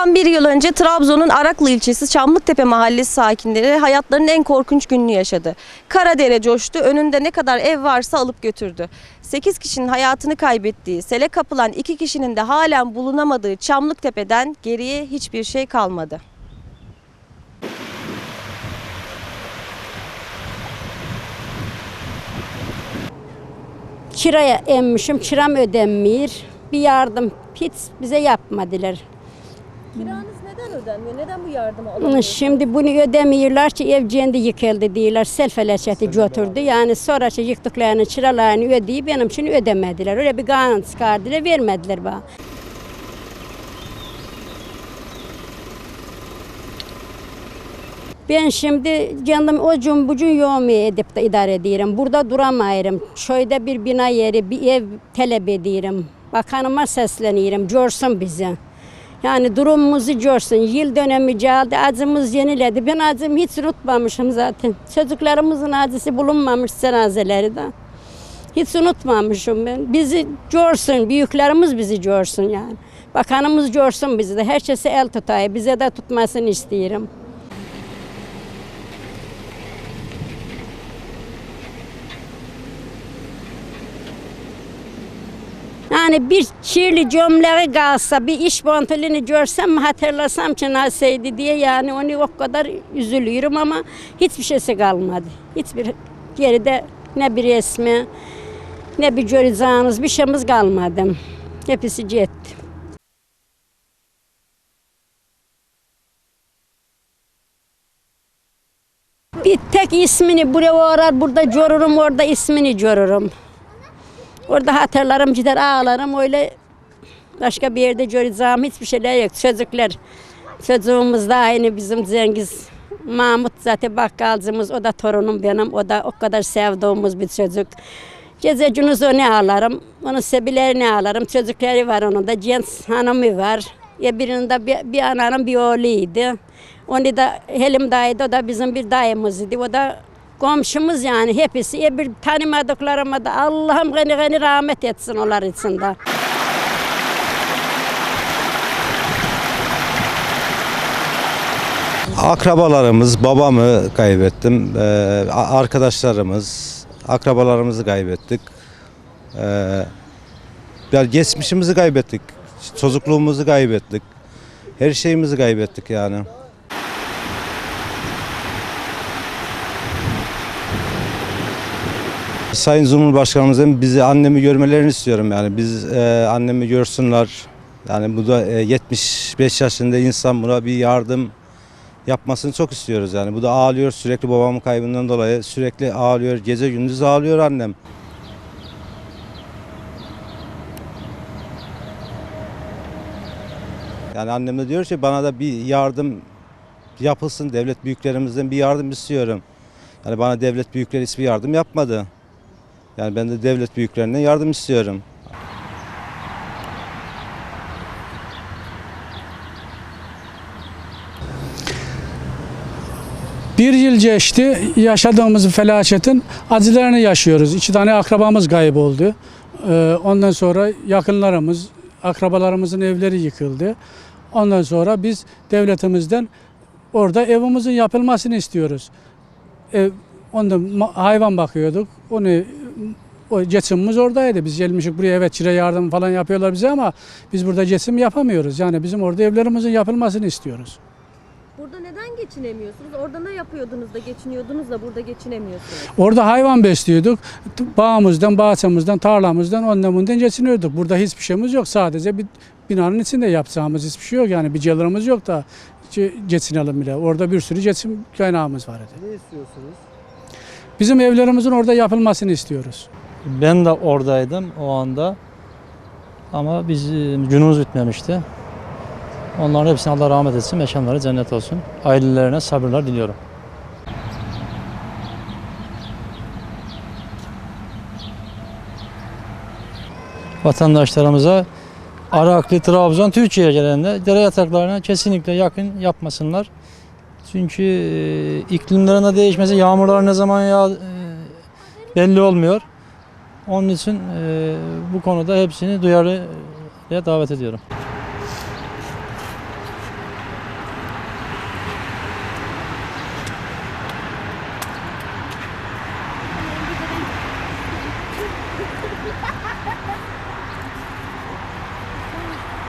Bundan bir yıl önce Trabzon'un Araklı ilçesi Çamlıktepe mahallesi sakinleri hayatlarının en korkunç gününü yaşadı. Karadere coştu, önünde ne kadar ev varsa alıp götürdü. 8 kişinin hayatını kaybettiği, sele kapılan 2 kişinin de halen bulunamadığı Çamlıktepe'den geriye hiçbir şey kalmadı. Kiraya emmişim, kiram ödenmiyor. Bir yardım hiç bize yapmadılar. Kiranız neden ödenmiyor? Neden bu yardımı Şimdi bunu ödemiyorlar ki ev kendi yıkıldı diyorlar. Sel felaketi götürdü. Yani sonra yıktıklarını, çıralarını ödeyip benim için ödemediler. Öyle bir kanun çıkardılar, vermediler bana. Ben şimdi kendim o cumbucun yoğumu edip de idare ediyorum. Burada duramayırım. Şöyle bir bina yeri, bir ev talep ediyorum. Bakanıma sesleniyorum, görsün bizi. Yani durumumuzu görsün. Yıl dönemi geldi, acımız yeniledi. Ben acımı hiç unutmamışım zaten. Çocuklarımızın acısı bulunmamış cenazeleri de. Hiç unutmamışım ben. Bizi görsün, büyüklerimiz bizi görsün yani. Bakanımız görsün bizi de. Herkese el tutayım, bize de tutmasını istiyorum. Yani bir kirli cömleği kalsa, bir iş bontulini görsem hatırlasam ki nasıldı diye yani onu o kadar üzülüyorum ama hiçbir şeysi kalmadı. Hiçbir geride ne bir resmi, ne bir göreceğiniz bir şeyimiz kalmadı. Hepsi gitti. Bir tek ismini buraya uğrar, burada görürüm, orada ismini görürüm. Orada hatırlarım gider ağlarım öyle başka bir yerde göreceğim hiçbir şeyler yok. Çocuklar çocuğumuz da aynı bizim Cengiz Mahmut zaten bakkalcımız o da torunum benim o da o kadar sevdiğimiz bir çocuk. Gece gündüz onu ağlarım, onun sebilerini ağlarım. Çocukları var onun da, genç hanımı var. Ya birinin de bir, bir ananın bir oğluydu. Onu da Helim dayıydı, o da bizim bir dayımızdı. O da komşumuz yani hepsi. E bir tanımadıklarıma da Allah'ım gani gani rahmet etsin onlar için de. Akrabalarımız, babamı kaybettim. Ee, arkadaşlarımız, akrabalarımızı kaybettik. Ee, yani geçmişimizi kaybettik. Çocukluğumuzu kaybettik. Her şeyimizi kaybettik yani. Sayın Cumhurbaşkanımızın bizi annemi görmelerini istiyorum yani. Biz e, annemi görsünler. Yani bu da e, 75 yaşında insan buna bir yardım yapmasını çok istiyoruz yani. Bu da ağlıyor sürekli babamın kaybından dolayı sürekli ağlıyor. Gece gündüz ağlıyor annem. Yani annem de diyor ki bana da bir yardım yapılsın. Devlet büyüklerimizden bir yardım istiyorum. Yani bana devlet büyükleri hiçbir yardım yapmadı. Yani ben de devlet büyüklerinden yardım istiyorum. Bir yıl geçti. Yaşadığımız felaketin acılarını yaşıyoruz. İki tane akrabamız kayboldu. Ee, Ondan sonra yakınlarımız, akrabalarımızın evleri yıkıldı. Ondan sonra biz devletimizden orada evimizin yapılmasını istiyoruz. Ev, onda hayvan bakıyorduk. Onu o geçimimiz oradaydı. Biz gelmişik buraya evet çire yardım falan yapıyorlar bize ama biz burada geçim yapamıyoruz. Yani bizim orada evlerimizin yapılmasını istiyoruz. Burada neden geçinemiyorsunuz? Orada ne yapıyordunuz da geçiniyordunuz da burada geçinemiyorsunuz? Orada hayvan besliyorduk. Bağımızdan, bahçemizden, tarlamızdan, ondan bundan geçiniyorduk. Burada hiçbir şeyimiz yok. Sadece bir binanın içinde yapacağımız hiçbir şey yok. Yani bir gelirimiz yok da ge- geçinelim bile. Orada bir sürü geçim kaynağımız var. Ne istiyorsunuz? Bizim evlerimizin orada yapılmasını istiyoruz. Ben de oradaydım o anda. Ama biz günümüz bitmemişti. Onların hepsine Allah rahmet etsin, mekanları cennet olsun. Ailelerine sabırlar diliyorum. Vatandaşlarımıza Araklı, Trabzon, Türkiye'ye gelenler dere yataklarına kesinlikle yakın yapmasınlar. Çünkü e, iklimlerin de değişmesi, yağmurlar ne zaman yağ e, belli olmuyor. Onun için e, bu konuda hepsini duyarlıya davet ediyorum.